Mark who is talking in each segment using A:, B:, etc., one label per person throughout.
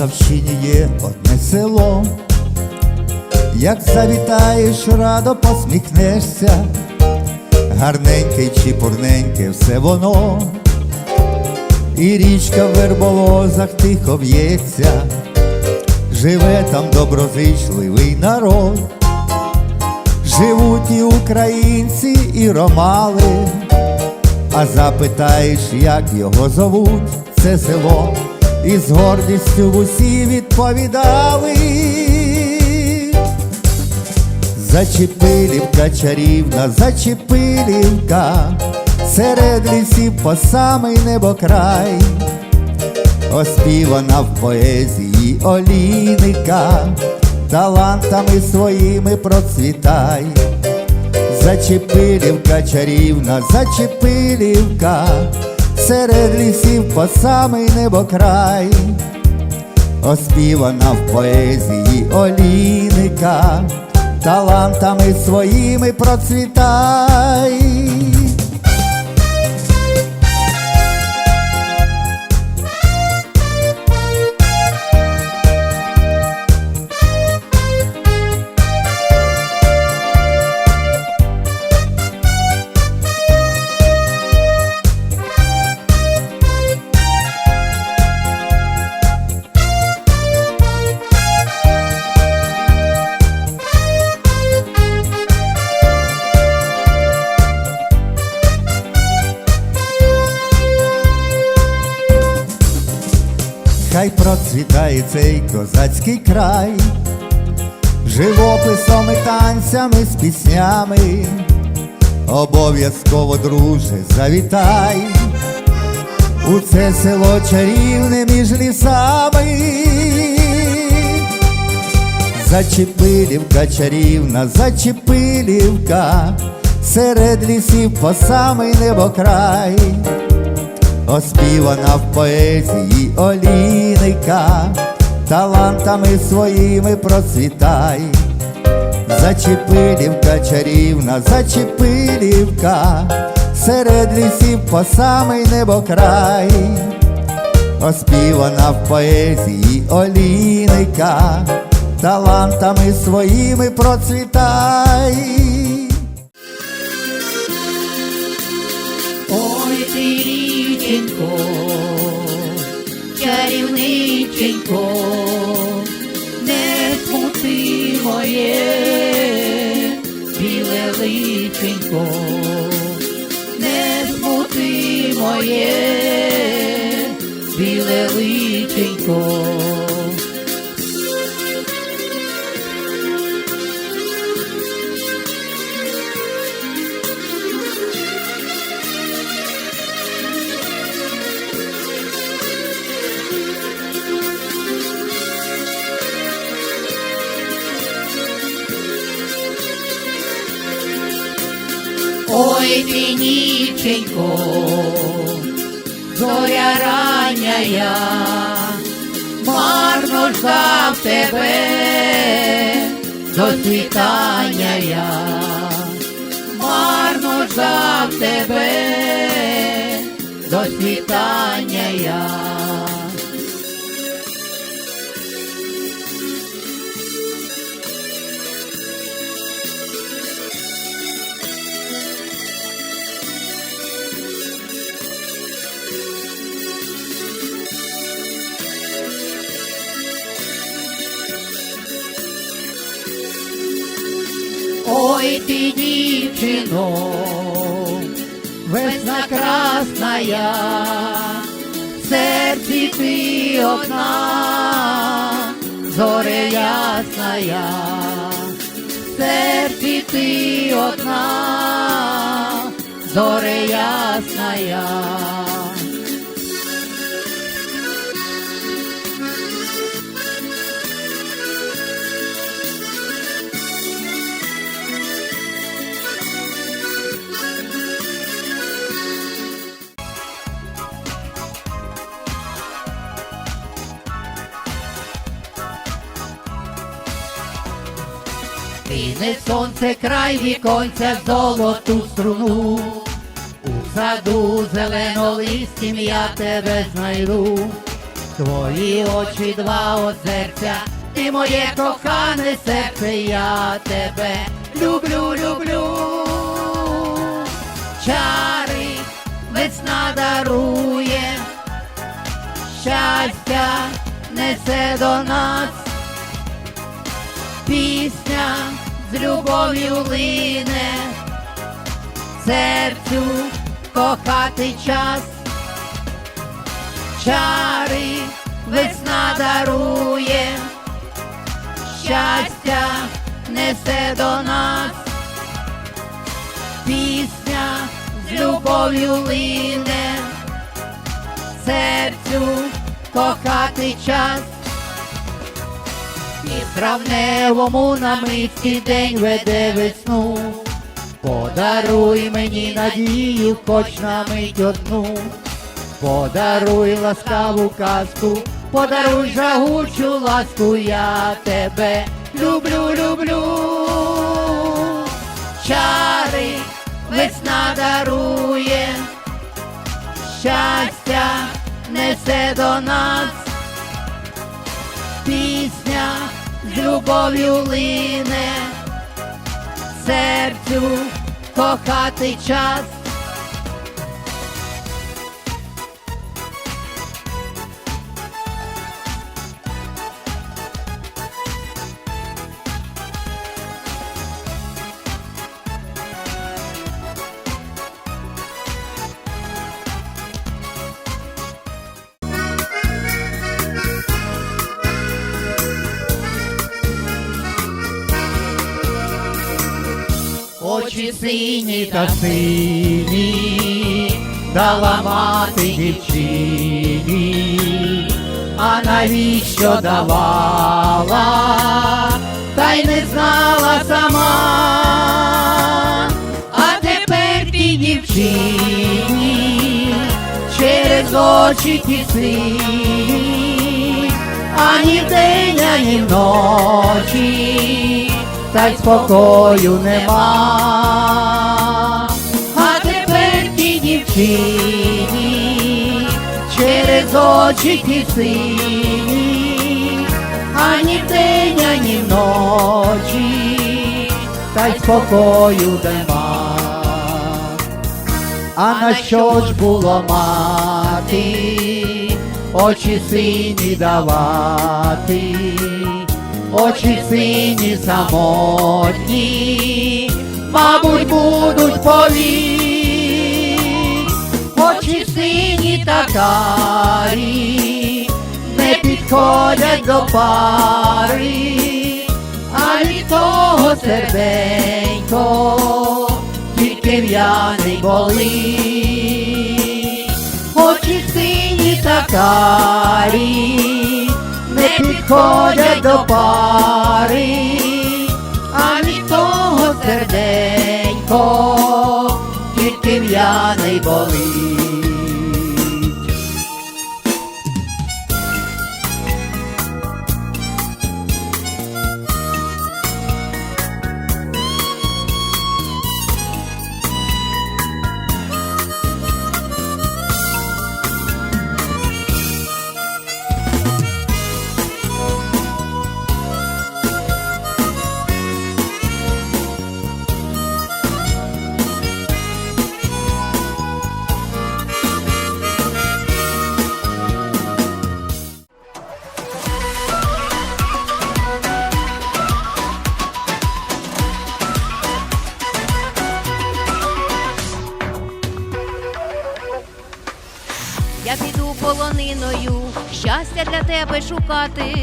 A: Полтавщині є одне село, як завітаєш, радо посміхнешся, гарненьке й чіпурненьке все воно, і річка в верболозах тихо в'ється, живе там доброзичливий народ, живуть і українці, і ромали. А запитаєш, як його зовуть, це село, і з гордістю в усі відповідали. Зачепилівка чарівна, зачепилівка, серед лісів по самий небокрай, оспівана в поезії олійника, талантами своїми процвітай. Зачепилівка чарівна, зачепилівка, серед лісів по самий небокрай, оспівана в поезії олійника, талантами своїми процвітай. Хай процвітає цей козацький край, живописом і танцями з піснями, обов'язково, друже, завітай у це село чарівне між лісами. Зачепилівка чарівна, зачепилівка, серед лісів по самий небокрай оспівана в поезії олійника, талантами своїми процвітай. Зачепилівка чарівна, зачепилівка, серед лісів по самий небокрай, оспівана в поезії олійника, талантами своїми процвітай.
B: Ой ти річенько, чарівниченько, не смути моє, біле личенько, не смути моє, біле личенько. Ой, ти ніченько, зоря раняя, марно ждав тебе до світання я, марно ждав тебе до світання я. Ой, ти дівчино, весна красная, в серці ти одна, зоря ясная, в серці ти одна, зоря ясная. Кине сонце край віконця золоту струну, у саду зеленолистім я тебе знайду, Твої очі два озерця, ти моє кохане серце, я тебе люблю, люблю. Чари весна дарує, щастя несе до нас, пісня з любов'ю лине, серцю кохати час. Чари весна дарує, щастя несе до нас, пісня з любов'ю лине, серцю кохати час. І травневому на митський день веде весну. Подаруй мені надію, хоч на мить одну. Подаруй ласкаву казку, подаруй жагучу ласку, я тебе люблю, люблю. Чари весна дарує, щастя несе до нас, пісня любов'ю лине, серцю кохати час. Очі сині та сині, дала мати дівчині, а навіщо давала, та й не знала сама, а тепер тій дівчині через очі ті сині, ані вдень, ані вночі та й спокою нема. А тепер ті дівчині через очі ті сині, ані вдень, ані вночі, та й спокою нема. А на що ж було мати, очі сині давати, очі сині самотні, мабуть, будуть полі, очі сині та карі, не підходять до пари, а від того серденько тільки в'яний болить. Очі сині та карі, не підходять до пари, а від того серденько тільки в'яний болить.
C: Я піду полониною, щастя для тебе шукати,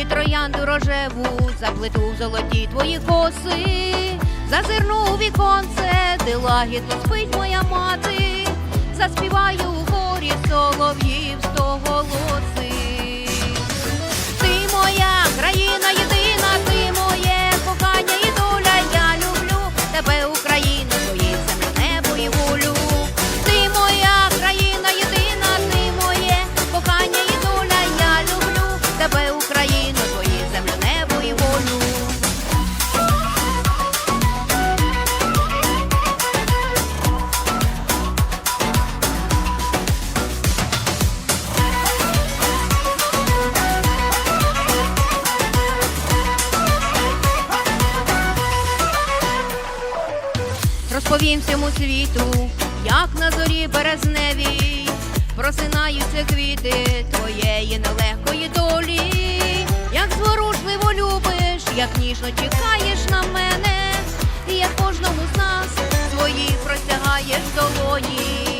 C: і троянду рожеву заплету в золоті твої коси, зазирну у віконце, де лагідно спить моя мати, заспіваю у горі солов'їв сто голоси. Ти моя
B: Розповім всьому світу, як на зорі березневій просинаються квіти твоєї нелегкої долі, як зворушливо любиш, як ніжно чекаєш на мене, і як кожному з нас свої простягаєш долоні.